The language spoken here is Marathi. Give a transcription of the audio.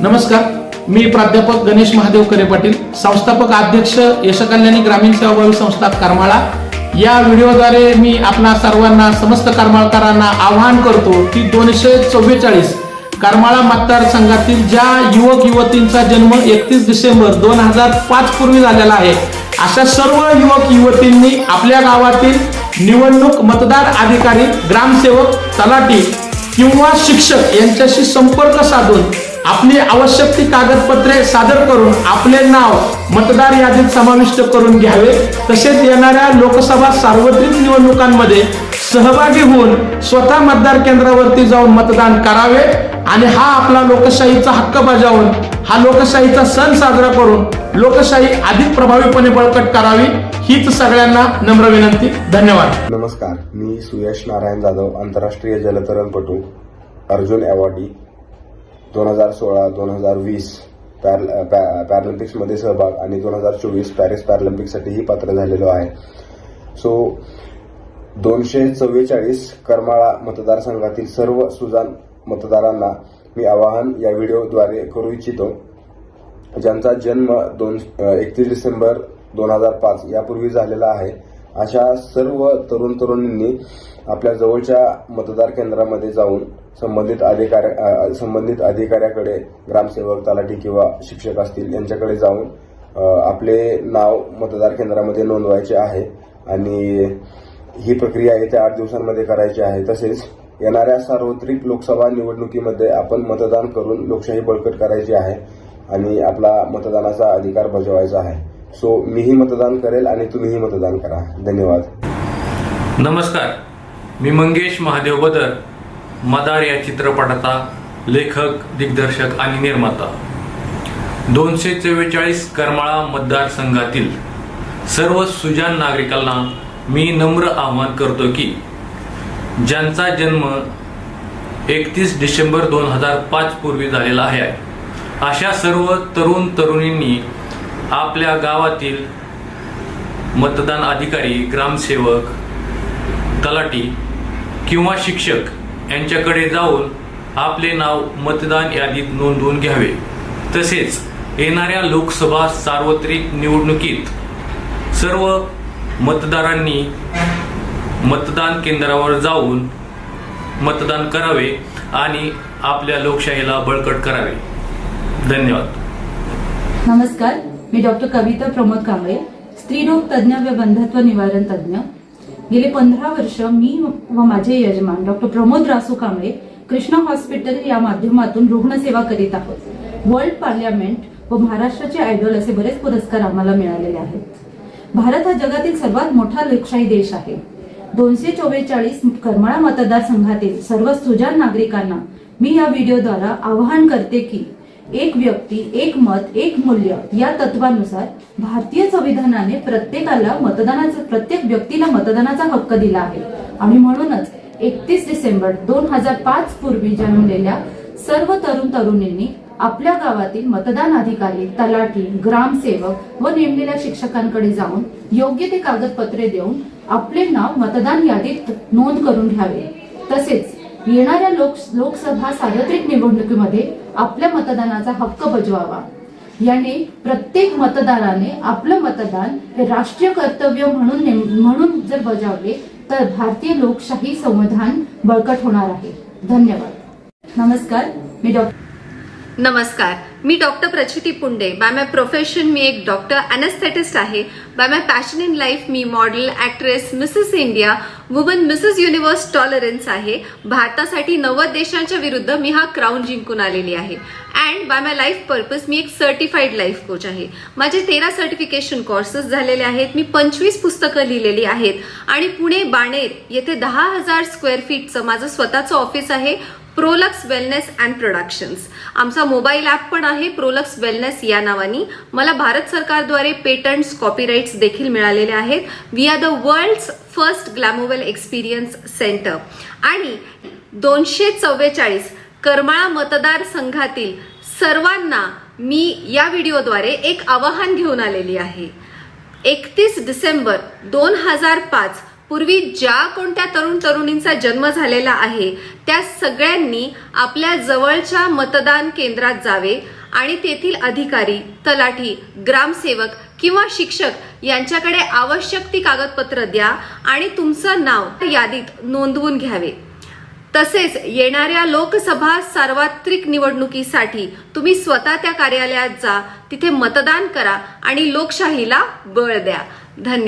नमस्कार मी प्राध्यापक गणेश महादेव करे पाटील संस्थापक अध्यक्ष यशकल्याणी ग्रामीण सेवाभावी संस्था करमाळा. या व्हिडिओद्वारे मी आपणा सर्वांना समस्त करमाळकरांना आवाहन करतो की दोनशे चव्वेचाळीस करमाळा मतदारसंघातील ज्या युवक युवतींचा जन्म एकतीस डिसेंबर दोन हजार पाच पूर्वी झालेला आहे अशा सर्व युवक युवतींनी आपल्या गावातील निवडणूक मतदार अधिकारी ग्रामसेवक तलाठी किंवा शिक्षक यांच्याशी संपर्क साधून आपली आवश्यक ती कागदपत्रे सादर करून आपले नाव मतदार यादीत समाविष्ट करून घ्यावे. तसेच येणाऱ्या लोकसभा सार्वत्रिक निवडणुकांमध्ये सहभागी होऊन स्वतः मतदार केंद्रावरती जाऊन मतदान करावे आणि हा आपला लोकशाहीचा हक्क बजावून हा लोकशाहीचा सण साजरा करून लोकशाही अधिक प्रभावीपणे बळकट करावी हीच सगळ्यांना नम्र विनंती. धन्यवाद. नमस्कार मी सुयश नारायण जाधव आंतरराष्ट्रीय जलतरणपटू अर्जुन अवॉर्डी दोन हजार सोळा दोन हजार वीस पॅर पॅ पॅरालिम्पिक्समध्ये सहभाग आणि दोन हजार चोवीस पॅरिस पॅरालिम्पिकसाठीही पात्र झालेलो आहे. सो दोनशे चव्वेचाळीस करमाळा मतदारसंघातील सर्व सुजान मतदारांना मी आवाहन या व्हिडिओद्वारे करू इच्छितो. ज्यांचा जन्म दोन एकतीस डिसेंबर दोन हजार पाच यापूर्वी झालेला आहे अशा सर्व तरुण तरुणींनी आपल्या जवळच्या मतदार केंद्रामध्ये जाऊन संबंधित अधिकाऱ्या संबंधित अधिकाऱ्याकडे ग्रामसेवक तलाठी किंवा शिक्षक असतील यांच्याकडे जाऊन आपले नाव मतदार केंद्रामध्ये नोंदवायचे आहे आणि ही प्रक्रिया येत्या आठ दिवसांमध्ये करायची आहे. तसेच येणाऱ्या सार्वत्रिक लोकसभा निवडणुकीमध्ये आपण मतदान करून लोकशाही बळकट करायची आहे आणि आपला मतदानाचा अधिकार बजावायचा आहे. सो मीही मतदान करेल आणि तुम्हीही मतदान करा. धन्यवाद. नमस्कार. मी मंगेश महादेव बदर मदार या चित्रपटाचा लेखक दिग्दर्शक आणि निर्माता. दोनशे चव्वेचाळीस करमाळा मतदारसंघातील सर्व सुजान नागरिकांना मी नम्र आवाहन करतो की ज्यांचा जन्म एकतीस डिसेंबर दोन हजार पाच पूर्वी झालेला आहे अशा सर्व तरुण तरुणींनी आपल्या गावातील मतदान अधिकारी ग्रामसेवक तलाठी किंवा शिक्षक यांच्याकडे जाऊन आपले नाव मतदान यादीत नोंदवून घ्यावे. तसेच येणाऱ्या लोकसभा सार्वत्रिक निवडणुकीत सर्व मतदारांनी मतदान केंद्रावर जाऊन मतदान करावे आणि आपल्या लोकशाहीला बळकट करावे. धन्यवाद. नमस्कार. मी डॉक्टर कविता प्रमोद कांबळे स्त्रीरोग तज्ज्ञ व बंधत्व निवारण तज्ज्ञ. गेले पंधरा वर्ष मी व माझे यजमान डॉक्टर प्रमोद रासू कांबळे कृष्णा हॉस्पिटल या माध्यमातून रुग्णसेवा करीत आहोत. वर्ल्ड पार्लमेंट व महाराष्ट्राचे आयडॉल असे बरेच पुरस्कार आम्हाला मिळालेले आहेत. भारत हा जगातील सर्वात मोठा लोकशाही देश आहे. दोनशे चौवेचाळीस करमाळा मतदारसंघातील सर्व सुजान नागरिकांना मी या व्हिडिओद्वारा आवाहन करते की एक व्यक्ती एक मत एक मूल्य या तत्वानुसार भारतीय संविधानाने प्रत्येकाला मतदानाचा प्रत्येक व्यक्तीला मतदानाचा हक्क दिला आहे. आणि म्हणूनच एकतीस डिसेंबर दोन हजार पाच पूर्वी जन्मलेल्या सर्व तरुण तरुणींनी आपल्या गावातील मतदान अधिकारी तलाठी ग्रामसेवक व नेमलेल्या शिक्षकांकडे जाऊन योग्य ते कागदपत्रे देऊन आपले नाव मतदान यादीत नोंद करून घ्यावे. तसेच येणाऱ्या लोक लोकसभा सार्वत्रिक निवडणुकीमध्ये आपल्या मतदानाचा हक्क बजवावा. याने प्रत्येक मतदाराने आपलं मतदान हे राष्ट्रीय कर्तव्य म्हणून म्हणून जर बजावले तर भारतीय लोकशाही संविधान बळकट होणार आहे. धन्यवाद. नमस्कार. मी डॉक्टर नमस्कार. मी doctor Prachiti Punde. By my profession मी एक डॉक्टर अनेस्थेटिस्ट आहे. By my passion in life me model actress Mrs India woman Mrs universe tolerance आहे. भारतासाठी नव्वद देशांच्या विरुद्ध मी हा क्राऊन जिंकून आलेली आहे. And by my life purpose मी एक सर्टिफाईड लाईफ कोच आहे. माझे तेरा सर्टिफिकेशन कोर्सेस झालेले आहेत. मी पंचवीस पुस्तकं लिहिलेली आहेत. आणि पुणे बाणेर येथे दहा हजार स्क्वेअर फीटचं माझं स्वतःचं ऑफिस आहे. Prolux wellness and productions. आमचा मोबाईल ॲप पण आहे प्रोलक्स वेलनेस या नावानी. मला भारत सरकारद्वारे पेटंट्स कॉपीराईट्स देखील मिळालेले आहेत. We are the world's first Glamowell experience centre आणि दोनशे चव्वेचाळीस करमाळा मतदारसंघातील सर्वांना मी या व्हिडिओद्वारे एक आवाहन घेऊन आलेली आहे. एकतीस डिसेंबर दोन हजार पाच पूर्वी ज्या कोणत्या तरुण तरुणींचा जन्म झालेला आहे त्या सगळ्यांनी आपल्या जवळच्या मतदान केंद्रात जावे आणि तेथील अधिकारी तलाठी ग्रामसेवक किंवा शिक्षक यांच्याकडे आवश्यक ती कागदपत्र द्या आणि तुमचं नाव यादीत नोंदवून घ्यावे. तसेच येणाऱ्या लोकसभा सार्वत्रिक निवडणुकीसाठी तुम्ही स्वतः त्या कार्यालयात जा तिथे मतदान करा आणि लोकशाहीला बळ द्या. धन्यवाद.